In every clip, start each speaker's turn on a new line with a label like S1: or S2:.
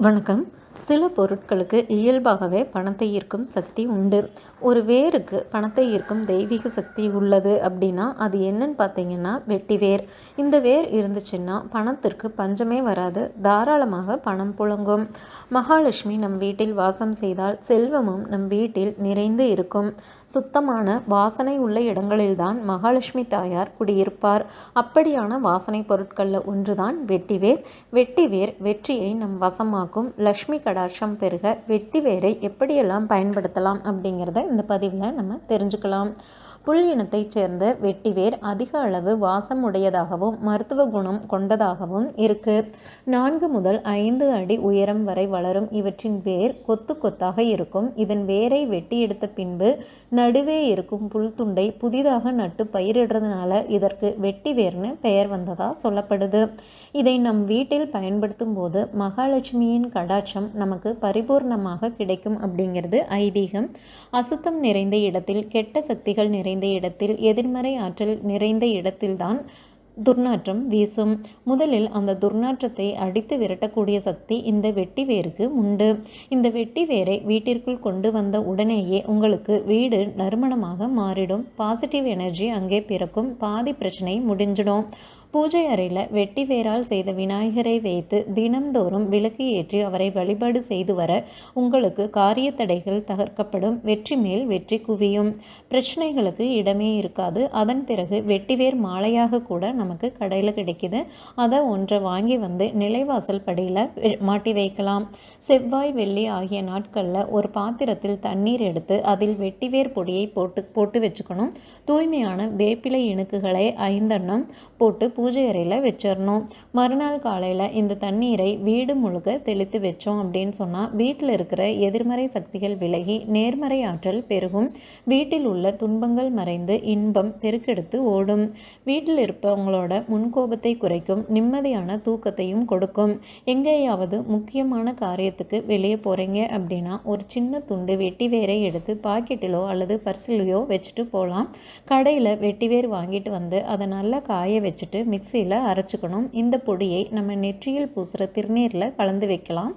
S1: வணக்கம். சில பொருட்களுக்கு இயல்பாகவே பணத்தை ஈர்க்கும் சக்தி உண்டு. ஒரு வேருக்கு பணத்தை ஈர்க்கும் தெய்வீக சக்தி உள்ளது அப்படின்னா அது என்னன்னு பார்த்தீங்கன்னா வெட்டி வேர். இந்த வேர் இருந்துச்சுன்னா பணத்திற்கு பஞ்சமே வராது. தாராளமாக பணம் புழங்கும். மகாலட்சுமி நம் வீட்டில் வாசம் செய்தால் செல்வமும் நம் வீட்டில் நிறைந்து இருக்கும். சுத்தமான வாசனை உள்ள இடங்களில்தான் மகாலட்சுமி தாயார் குடியிருப்பார். அப்படியான வாசனை பொருட்களில் ஒன்றுதான் வெட்டிவேர் வெட்டிவேர் வெற்றியை நம் வசமாக்கும் லக்ஷ்மி கடாட்சம் பெருக வெட்டி வேரை எப்படியெல்லாம் பயன்படுத்தலாம் அப்படிங்கிறத இந்த பதிவில் நம்ம தெரிஞ்சுக்கலாம். புல் இனத்தைச் சேர்ந்த வெட்டிவேர் அதிக அளவு வாசம் உடையதாகவும் மருத்துவ குணம் கொண்டதாகவும் இருக்கு. நான்கு முதல் ஐந்து அடி உயரம் வரை வளரும் இவற்றின் வேர் கொத்து கொத்தாக இருக்கும். இதன் வேரை வெட்டி எடுத்த பின்பு நடுவே இருக்கும் புல் துண்டை புதிதாக நட்டு பயிரிடுறதுனால இதற்கு வெட்டி வேர்னு பெயர் வந்ததா சொல்லப்படுது. இதை நம் வீட்டில் பயன்படுத்தும் போது மகாலட்சுமியின் கடாட்சம் நமக்கு பரிபூர்ணமாக கிடைக்கும் அப்படிங்கிறது ஐதீகம். அசுத்தம் நிறைந்த இடத்தில் கெட்ட சக்திகள் நிறை நிறைந்த இடத்தில் எதிர்மறை ஆற்றல் நிறைந்த இடத்தில்தான் துர்நாற்றம் வீசும். முதலில் அந்த துர்நாற்றத்தை அடித்து விரட்டக்கூடிய சக்தி இந்த வெட்டி வேருக்கு உண்டு. இந்த வெட்டி வேரை வீட்டிற்குள் கொண்டு வந்த உடனேயே உங்களுக்கு வீடு நறுமணமாக மாறிடும். பாசிட்டிவ் எனர்ஜி அங்கே பிறக்கும். பாதி பிரச்சனை முடிஞ்சிடும். பூஜை அறையில் வெட்டி வேரால் செய்த விநாயகரை வைத்து தினம்தோறும் விளக்கு ஏற்றி அவரை வழிபாடு செய்து வர உங்களுக்கு காரிய தடைகள் தகர்க்கப்படும். வெற்றி மேல் வெற்றி குவியும். பிரச்சனைகளுக்கு இடமே இருக்காது. அதன் பிறகு வெட்டிவேர் மாலையாக கூட நமக்கு கடையில் கிடைக்கிது. அதை ஒன்றை வாங்கி வந்து நிலைவாசல் படியில் மாட்டி வைக்கலாம். செவ்வாய் வெள்ளி ஆகிய நாட்களில் ஒரு பாத்திரத்தில் தண்ணீர் எடுத்து அதில் வெட்டிவேர் பொடியை போட்டு போட்டு வச்சுக்கணும். தூய்மையான வேப்பிலை இணுக்குகளை ஐந்தெண்ணம் போட்டு பூஜை அறையில் வச்சிடணும் மறுநாள் காலையில் இந்த தண்ணீரை வீடு முழுக்க தெளித்து வச்சோம் அப்படின்னு சொன்னால் வீட்டில் இருக்கிற எதிர்மறை சக்திகள் விலகி நேர்மறை ஆற்றல் பெருகும். வீட்டில் உள்ள துன்பங்கள் மறைந்து இன்பம் பெருக்கெடுத்து ஓடும். வீட்டில் இருப்பவங்களோட முன்கோபத்தை குறைக்கும் நிம்மதியான தூக்கத்தையும் கொடுக்கும். எங்கேயாவது முக்கியமான காரியத்துக்கு வெளியே போகிறீங்க அப்படின்னா ஒரு சின்ன துண்டு வெட்டி வேரை எடுத்து பாக்கெட்டிலோ அல்லது பர்சிலையோ வச்சுட்டு போகலாம் கடையில் வெட்டிவேர் வாங்கிட்டு வந்து அதை நல்லா காய வச்சுட்டு மிக்சியில் அரைச்சிக்கணும். இந்த பொடியை நம்ம நெற்றியில் பூசுகிற திருநீரில் கலந்து வைக்கலாம்.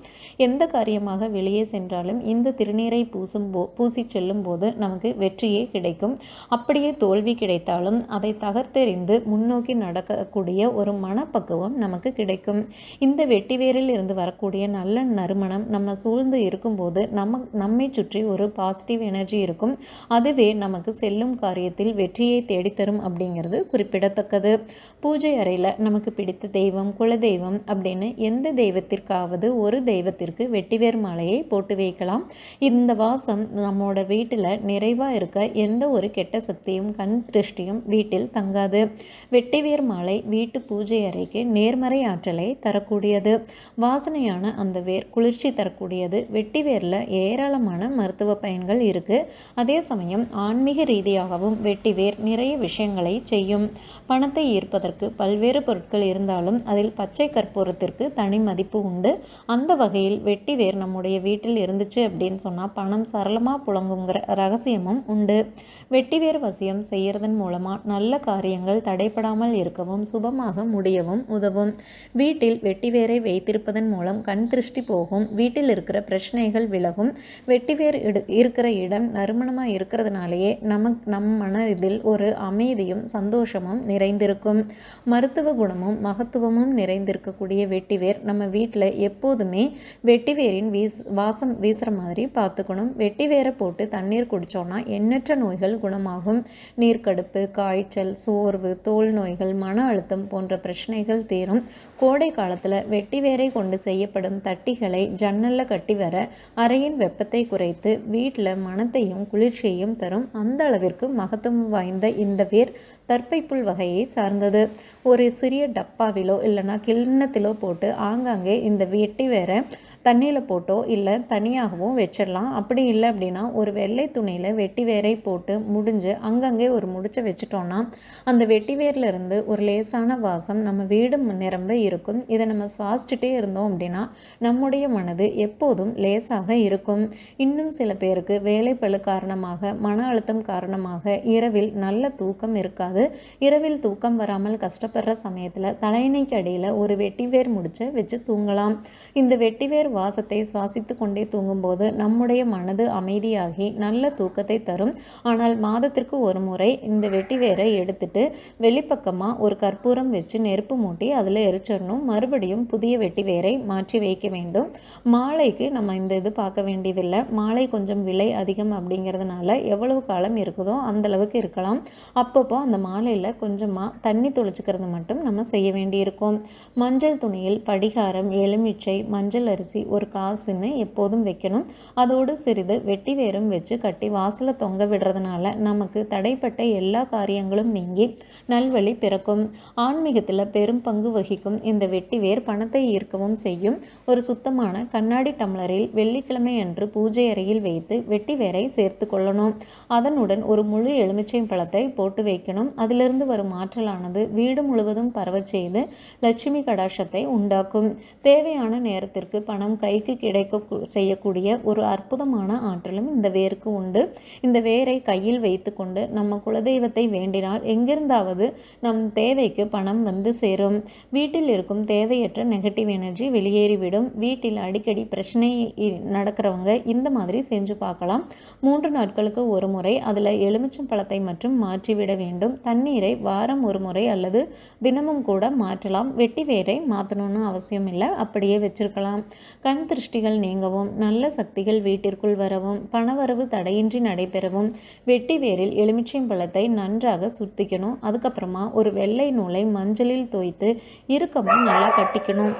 S1: எந்த காரியமாக வெளியே சென்றாலும் இந்த திருநீரை பூசும் போ பூசி செல்லும் போது நமக்கு வெற்றியே கிடைக்கும். அப்படியே தோல்வி கிடைத்தாலும் அதை தகர்த்தெறிந்து முன்னோக்கி நடக்கக்கூடிய ஒரு மனப்பக்குவம் நமக்கு கிடைக்கும். இந்த வெட்டிவேரில் இருந்து வரக்கூடிய நல்ல நறுமணம் நம்ம சூழ்ந்து இருக்கும்போது நம்ம நம்மை சுற்றி ஒரு பாசிட்டிவ் எனர்ஜி இருக்கும். அதுவே நமக்கு செல்லும் காரியத்தில் வெற்றியை தேடித்தரும் அப்படிங்கிறது குறிப்பிடத்தக்கது. பூஜை பூஜை அறையில் நமக்கு பிடித்த தெய்வம் குலதெய்வம் அப்படின்னு எந்த தெய்வத்திற்காவது ஒரு தெய்வத்திற்கு வெட்டிவேர் மாலையை போட்டு வைக்கலாம். இந்த வாசம் நம்மளோட வீட்டில் நிறைவாக இருக்க எந்த ஒரு கெட்ட சக்தியும் கண் திருஷ்டியும் வீட்டில் தங்காது. வெட்டிவேர் மாலை வீட்டு பூஜை அறைக்கு நேர்மறை ஆற்றலை தரக்கூடியது. வாசனையான அந்த வேர் குளிர்ச்சி தரக்கூடியது. வெட்டிவேரில் ஏராளமான மருத்துவ பயன்கள் இருக்குது அதே சமயம் ஆன்மீக ரீதியாகவும் வெட்டிவேர் நிறைய விஷயங்களை செய்யும். பணத்தை ஈர்ப்பதற்கு பல்வேறு பொருட்கள் இருந்தாலும் அதில் பச்சை கற்பூரத்திற்கு தனி மதிப்பு உண்டு. அந்த வகையில் வெட்டி வேர் நம்முடைய வீட்டில் இருந்துச்சு அப்படின்னு சொன்னால் பணம் சரளமாக புழங்குங்கிற ரகசியமும் உண்டு. வெட்டிவேர் வசியம் செய்கிறதன் மூலமாக நல்ல காரியங்கள் தடைப்படாமல் இருக்கவும் சுபமாக முடியவும் உதவும். வீட்டில் வெட்டி வேரை வைத்திருப்பதன் மூலம் கண் திருஷ்டி போகும். வீட்டில் இருக்கிற பிரச்சனைகள் விலகும். வெட்டிவேர் இருக்கிற இடம் நறுமணமாக இருக்கிறதுனாலேயே நமக்கு நம் மனதில் ஒரு அமைதியும் சந்தோஷமும் நிறைந்திருக்கும். மருத்துவ குணமும் மகத்துவமும் நிறைந்திருக்கக்கூடிய வெட்டிவேர் நம்ம வீட்டில் எப்போதுமே வெட்டிவேரின் வீஸ் வாசம் வீசுகிற மாதிரி பார்த்துக்கணும். வெட்டிவேரை போட்டு தண்ணீர் குடித்தோன்னா எண்ணற்ற நோய்கள் குணமாகும். நீர்க்கடுப்பு காய்ச்சல் சோர்வு தோல் நோய்கள் மன அழுத்தம் போன்ற பிரச்சனைகள் தீரும். கோடை காலத்தில் வெட்டிவேரை கொண்டு செய்யப்படும் தட்டிகளை ஜன்னலில் கட்டி வர அறையின் வெப்பத்தை குறைத்து வீட்டில் மனத்தையும் குளிர்ச்சியையும் தரும். அந்த அளவிற்கு மகத்துவம் வாய்ந்த இந்த வேர் தற்பைப்புல் வகையை சார்ந்தது. ஒரு சிறிய டப்பாவிலோ இல்லைனா கிண்ணத்திலோ போட்டு ஆங்காங்கே இந்த வெட்டி வேற தண்ணியில் போட்டோ இல்லை தனியாகவும் வச்சிடலாம். அப்படி இல்லை அப்படின்னா ஒரு வெள்ளை துணியில் வெட்டி வேரை போட்டு முடிஞ்சு அங்கங்கே ஒரு முடிச்சை வச்சிட்டோன்னா அந்த வெட்டி வேரில் இருந்து ஒரு லேசான வாசம் நம்ம வீடு நிரம்ப இருக்கும். இதை நம்ம சுவாசிச்சுட்டே இருந்தோம் அப்படின்னா நம்முடைய மனது எப்போதும் லேசாக இருக்கும். இன்னும் சில பேருக்கு வேலைப்பழு காரணமாக மன அழுத்தம் காரணமாக இரவில் நல்ல தூக்கம் இருக்காது. போது இரவில் தூக்கம் வராமல் கஷ்டப்படுற சமயத்தில் தலையணைக்கு அடியில் ஒரு வெட்டிவேர் முடிச்சு வச்சு தூங்கலாம். இந்த வெட்டிவேர் வாசத்தை சுவாசித்து கொண்டே தூங்கும்போது நம்முடைய மனது அமைதியாகி நல்ல தூக்கத்தை தரும். ஆனால் மாதத்திற்கு ஒரு முறை இந்த வெட்டிவேரை எடுத்துட்டு வெளிப்பக்கமாக ஒரு கற்பூரம் வச்சு நெருப்பு மூட்டி அதில் எரிச்சிடணும். மறுபடியும் புதிய வெட்டிவேரை மாற்றி வைக்க வேண்டும். மாலைக்கு நம்ம இந்த இது பார்க்க வேண்டியதில்லை. மாலை கொஞ்சம் விலை அதிகம் அப்படிங்கிறதுனால எவ்வளவு காலம் இருக்குதோ அந்த அளவுக்கு இருக்கலாம். அப்பப்போ அந்த மாலையில் கொஞ்சமாக தண்ணி தொளிச்சுக்கிறது மட்டும் நம்ம செய்ய வேண்டியிருக்கும். மஞ்சள் துணியில் படிகாரம் எலுமிச்சை மஞ்சள் அரிசி ஒரு காசுன்னு எப்போதும் வைக்கணும். அதோடு சிறிது வெட்டி வேரும் வச்சு கட்டி வாசலை தொங்க விடுறதுனால நமக்கு தடைப்பட்ட எல்லா காரியங்களும் நீங்கி நல்வழி பிறக்கும். ஆன்மீகத்தில் பெரும் பங்கு வகிக்கும். இந்த வெட்டி வேர் பணத்தை ஈர்க்கவும் செய்யும். ஒரு சுத்தமான கண்ணாடி டம்ளரில் வெள்ளிக்கிழமை அன்று பூஜை அறையில் வைத்து வெட்டி வேரை சேர்த்து கொள்ளணும். அதனுடன் ஒரு முழு எலுமிச்சை பழத்தை போட்டு வைக்கணும். அதிலிருந்து வரும் ஆற்றலானது வீடு முழுவதும் பரவச் செய்து லட்சுமி கடாட்சத்தை உண்டாக்கும். தேவையான நேரத்திற்கு பணம் கைக்கு கிடைக்க செய்யக்கூடிய ஒரு அற்புதமான ஆற்றலும் இந்த வேருக்கு உண்டு. இந்த வேரை கையில் வைத்துக்கொண்டு நம்ம குலதெய்வத்தை வேண்டினால் எங்கிருந்தாவது நம் தேவைக்கு பணம் வந்து சேரும். வீட்டில் இருக்கும் தேவையற்ற நெகட்டிவ் எனர்ஜி வெளியேறிவிடும். வீட்டில் அடிக்கடி பிரச்சனை நடக்கிறவங்க இந்த மாதிரி செஞ்சு பார்க்கலாம். மூன்று நாட்களுக்கு ஒரு முறை அதில் எலுமிச்சம் பழத்தை மட்டும் மாற்றிவிட வேண்டும். தண்ணீரை வாரம் ஒரு முறை அல்லது தினமும் கூட மாற்றலாம். வெட்டி வேரை மாற்றணும்னு அவசியம் இல்லை. அப்படியே வச்சிருக்கலாம். கண் திருஷ்டிகள் நீங்கவும் நல்ல சக்திகள் வீட்டிற்குள் வரவும் பணவரவு தடையின்றி நடைபெறவும் வெட்டி வேரில் எலுமிச்சை பழத்தை நன்றாக சுத்திக்கணும் அதுக்கப்புறமா ஒரு வெள்ளை நூலை மஞ்சளில் தோய்த்து இறுக்கமும் நல்லா கட்டிக்கணும்.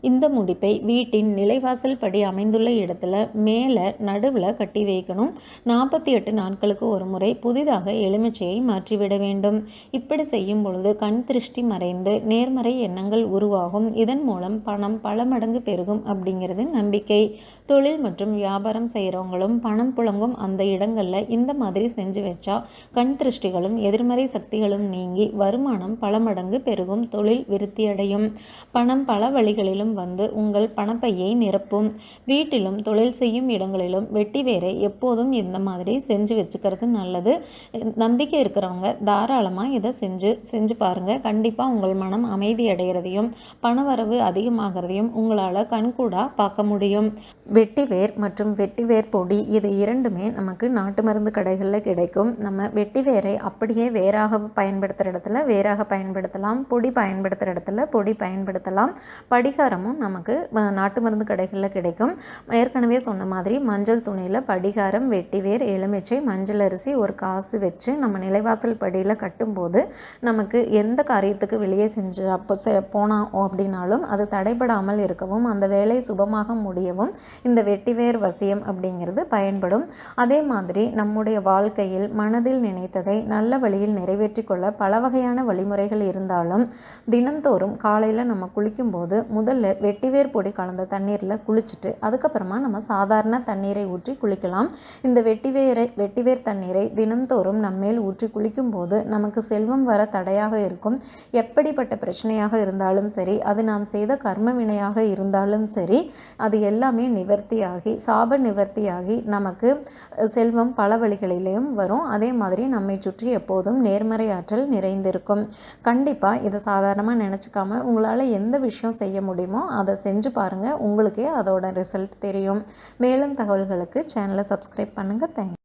S1: இந்த முடிப்பை வீட்டின் நிலைவாசல் படி அமைந்துள்ள இடத்துல மேலே நடுவில் கட்டி வைக்கணும். நாற்பத்தி எட்டு நாட்களுக்கு ஒரு முறை புதிதாக எலுமிச்சையை மாற்றிவிட வேண்டும். இப்படி செய்யும் பொழுது கண் திருஷ்டி மறைந்து நேர்மறை எண்ணங்கள் உருவாகும். இதன் மூலம் பணம் பல மடங்கு பெருகும் அப்படிங்கிறது நம்பிக்கை. தொழில் மற்றும் வியாபாரம் செய்கிறவங்களும் பணம் புழங்கும் அந்த இடங்களில் இந்த மாதிரி செஞ்சு வச்சா கண் திருஷ்டிகளும் எதிர்மறை சக்திகளும் நீங்கி வருமானம் பல மடங்கு பெருகும். தொழில் விருத்தியடையும். பணம் பல வழிகளிலும் நேரம் வந்து உங்கள் பணப்பையை நிரப்பும். வீட்டிலும் தொழில் செய்யும் இடங்களிலும் வெட்டி வேரை எப்போதும் இந்த மாதிரி செஞ்சு வச்சுக்கிறது நல்லது. நம்பிக்கை இருக்கிறவங்க தாராளமாக இதை செஞ்சு செஞ்சு பாருங்கள் கண்டிப்பாக உங்கள் மனம் அமைதி அடைகிறதையும் பணவரவு அதிகமாகிறதையும் உங்களால் கண்கூடாக பார்க்க முடியும். வெட்டி வேர் மற்றும் வெட்டி வேர் பொடி இது இரண்டுமே நமக்கு நாட்டு மருந்து கடைகளில் கிடைக்கும். நம்ம வெட்டி வேரை அப்படியே வேறாக பயன்படுத்துகிற இடத்துல வேறாக பயன்படுத்தலாம். பொடி பயன்படுத்துகிற இடத்துல பொடி பயன்படுத்தலாம். படிகாரம் படிகாரமும் நமக்கு நாட்டு மருந்து கடைகளில் கிடைக்கும். ஏற்கனவே சொன்ன மாதிரி மஞ்சள் துணியில் படிகாரம் வெட்டிவேர் எலுமிச்சை மஞ்சள் அரிசி ஒரு காசு வச்சு நம்ம நிலைவாசல் படியில் கட்டும்போது நமக்கு எந்த காரியத்துக்கு வெளியே செஞ்சு அப்போ செ போனோம் அப்படின்னாலும் அது தடைபடாமல் இருக்கவும் அந்த வேலை சுபமாக முடியவும் இந்த வெட்டிவேர் வசியம் அப்படிங்கிறது பயன்படும். அதே மாதிரி நம்முடைய வாழ்க்கையில் மனதில் நினைத்ததை நல்ல வழியில் நிறைவேற்றி கொள்ள பல வகையான வழிமுறைகள் இருந்தாலும் தினந்தோறும் காலையில் நம்ம குளிக்கும்போது முதல்ல வெட்டிவேர் பொடி கலந்த தண்ணீரில் குளிச்சுட்டு அதுக்கப்புறமா நம்ம சாதாரண தண்ணீரை ஊற்றி குளிக்கலாம். இந்த வெட்டிவேரை வெட்டிவேர் தண்ணீரை தினந்தோறும் நம்மேல் ஊற்றி குளிக்கும் போது நமக்கு செல்வம் வர தடையாக இருக்கும். எப்படிப்பட்ட பிரச்சனையாக இருந்தாலும் சரி அது நாம் செய்த கர்ம வினையாக இருந்தாலும் சரி அது எல்லாமே நிவர்த்தியாகி சாப நிவர்த்தியாகி நமக்கு செல்வம் பல வழிகளிலேயும் வரும். அதே மாதிரி நம்மை சுற்றி எப்போதும் நேர்மறை ஆற்றல் நிறைந்திருக்கும். கண்டிப்பாக இதை சாதாரணமாக நினச்சிக்காம உங்களால் எந்த விஷயம் செய்ய முடியுமோ அதை செஞ்சு பாருங்கள் உங்களுக்கே அதோட ரிசல்ட் தெரியும். மேலும் தகவல்களுக்கு சேனலை சப்ஸ்கிரைப் பண்ணுங்கள் தேங்க்ஸ்